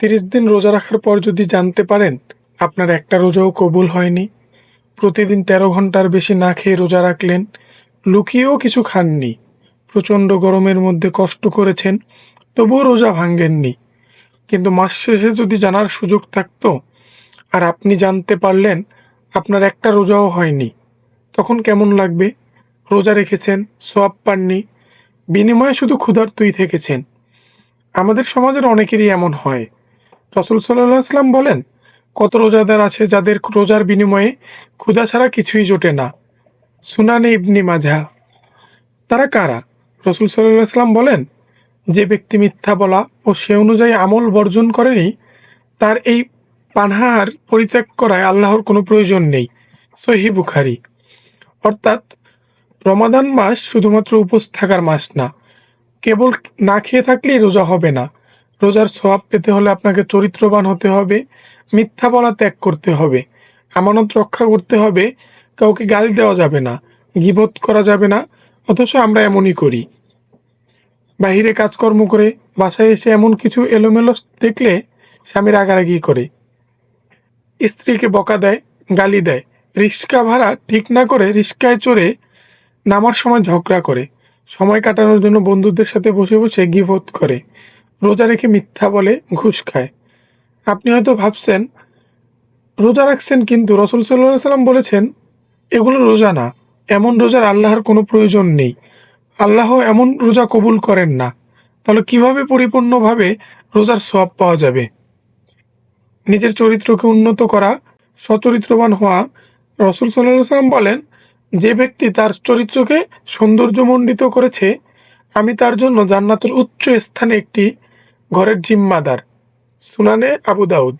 তিরিশ দিন রোজা রাখার পর যদি জানতে পারেন, আপনার একটা রোজাও কবুল হয়নি। প্রতিদিন তেরো ঘণ্টার বেশি না খেয়ে রোজা রাখলেন, লুকিয়েও কিছু খাননি। প্রচণ্ড গরমের মধ্যে কষ্ট করেছেন, তবুও রোজা ভাঙ্গেননি কিন্তু মাস শেষে যদি জানার সুযোগ থাকতো, আর আপনি জানতে পারলেন, আপনার একটা রোজাও হয়নি, তখন কেমন লাগবে? রোজা রেখেছেন সোয়াব পাননি, বিনিময়ে শুধু ক্ষুধার্তই থেকেছেন। আমাদের সমাজের অনেকেরই এমন হয়। রসুল সাল্লাহ আসলাম বলেন, কত রোজাদার আছে যাদের রোজার বিনিময়ে ক্ষুধা ছাড়া কিছুই জোটে না? সুনানে ইবনি মাঝা তারা কারা? রসুল সাল্লাম বলেন, যে ব্যক্তি মিথ্যা বলা ও সে অনুযায়ী আমল বর্জন করেনি, তার এই পানহার পরিত্যাগ করায় আল্লাহর কোনো প্রয়োজন নেই। সহি বুখারি। অর্থাৎ, রমাদান মাস শুধুমাত্র উপোস থাকার মাস না, কেবল না খেয়ে থাকলেই রোজা হবে না। রোজার স্বভাব পেতে হলে আপনাকে চরিত্রবান হতে হবে, মিথ্যা বলা ত্যাগ করতে হবে, আমানত রক্ষা করতে হবে, কাউকে গালি দেওয়া যাবে না, গিবত করা যাবে না, অথচ আমরা এমনই করি। বাহিরে কাজকর্ম করে বাসায় এসে এমন কিছু এলোমেলো দেখলে স্বামীর রাগারাগি করে। স্ত্রীকে বকা দেয়, গালি দেয়, রিক্সা ভাড়া ঠিক না করে রিক্সায় চড়ে নামার সময় ঝগড়া করে, সময় কাটানোর জন্য বন্ধুদের সাথে বসে বসে গিভত করে। রোজা রেখে মিথ্যা বলে ঘুষ খায়। আপনি হয়তো ভাবছেন, রোজা রাখছেন কিন্তু রসুল সাল্লাহ সাল্লাম বলেছেন, এগুলো রোজা না, এমন রোজার আল্লাহর কোনো প্রয়োজন নেই। আল্লাহ এমন রোজা কবুল করেন না। তাহলে কীভাবে পরিপূর্ণভাবে রোজার সব পাওয়া যাবে? নিজের চরিত্রকে উন্নত করা, সচরিত্রবান হওয়া, রসুল সাল্লাহ সাল্লাম বলেন, যে ব্যক্তি তার চরিত্রকে সৌন্দর্যমণ্ডিত করেছে, আমি তার জন্য জান্নাতের উচ্চ স্থানে একটি ঘরের জিম্মাদার। সুনানে আবু দাউদ।